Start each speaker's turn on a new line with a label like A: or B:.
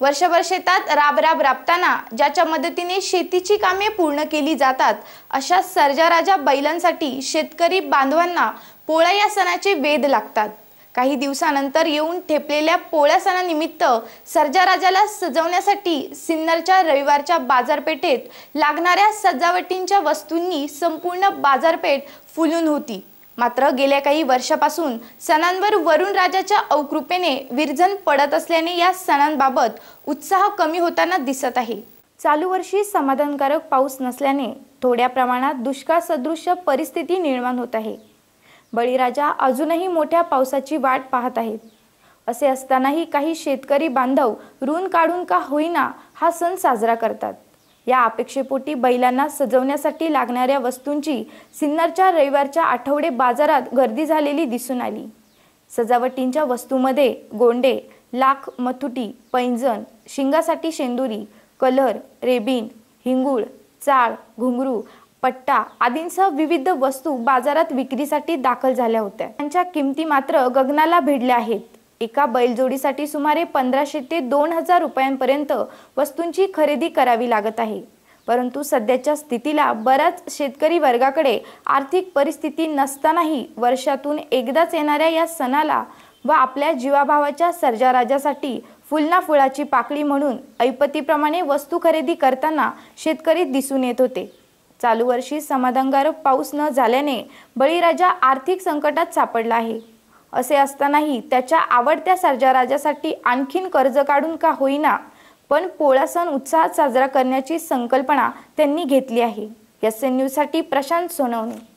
A: वर्षभर शेतात राब राब राबताना ज्याच्या मदतीने शेतीची कामे पूर्ण केली जातात अशा सर्जाराजा बैलांसाठी शेतकरी बांधवांना पोळा या सणाचे वेध लागतात. काही दिवसानंतर येऊन ठेपलेल्या पोळ्या सणानिमित्त सर्जाराजाला सजवण्यासाठी सिन्नरच्या रविवारच्या बाजारपेठेत लागणाऱ्या सजावटींच्या वस्तूंनी संपूर्ण बाजारपेठ फुलून होती. मात्र गेल्या काही वर्षापासून सणांवर वरुण राजाच्या अवकृपेने विरजन पडत असल्याने या सणांबाबत उत्साह कमी होताना दिसत आहे. चालू वर्षी समाधानकारक पाऊस नसल्याने थोड्या प्रमाणात दुष्काळ सदृश्य परिस्थिती निर्माण होत आहे. बळीराजा अजूनही मोठ्या पावसाची वाट पाहत आहेत. असे असतानाही काही शेतकरी बांधव ऋण काढून का होईना हा सण साजरा करतात. या अपेक्षेपोटी बैलांना सजवण्यासाठी लागणाऱ्या वस्तूंची सिन्नरच्या रविवारच्या आठवडे बाजारात गर्दी झालेली दिसून आली. सजावटींच्या वस्तूमध्ये गोंडे लाख मथुटी पैंजण शिंगासाठी शेंदुरी कलर रेबीन हिंगूळ चाळ घुंगरू पट्टा आदींसह विविध वस्तू बाजारात विक्रीसाठी दाखल झाल्या होत्या. त्यांच्या किमती मात्र गगनाला भिडल्या आहेत. एका बैलजोडीसाठी सुमारे पंधराशे ते दोन हजार रुपयांपर्यंत वस्तूंची खरेदी करावी लागत आहे. परंतु सध्याच्या स्थितीला बऱ्याच शेतकरी वर्गाकडे आर्थिक परिस्थिती नसतानाही वर्षातून एकदाच येणाऱ्या या सणाला व आपल्या जीवाभावाच्या सर्जाराजासाठी फुलना फुलाची पाकळी म्हणून ऐपतीप्रमाणे वस्तू खरेदी करताना शेतकरी दिसून येत होते. चालू वर्षी समाधानकारक पाऊस न झाल्याने बळीराजा आर्थिक संकटात सापडला आहे. असे असतानाही त्याच्या आवडत्या सर्जाराजासाठी आणखीन कर्ज काढून का होईना पण पोळा सण उत्साहात साजरा करण्याची संकल्पना त्यांनी घेतली आहे. एस एन न्यूजसाठी प्रशांत सोनवणे.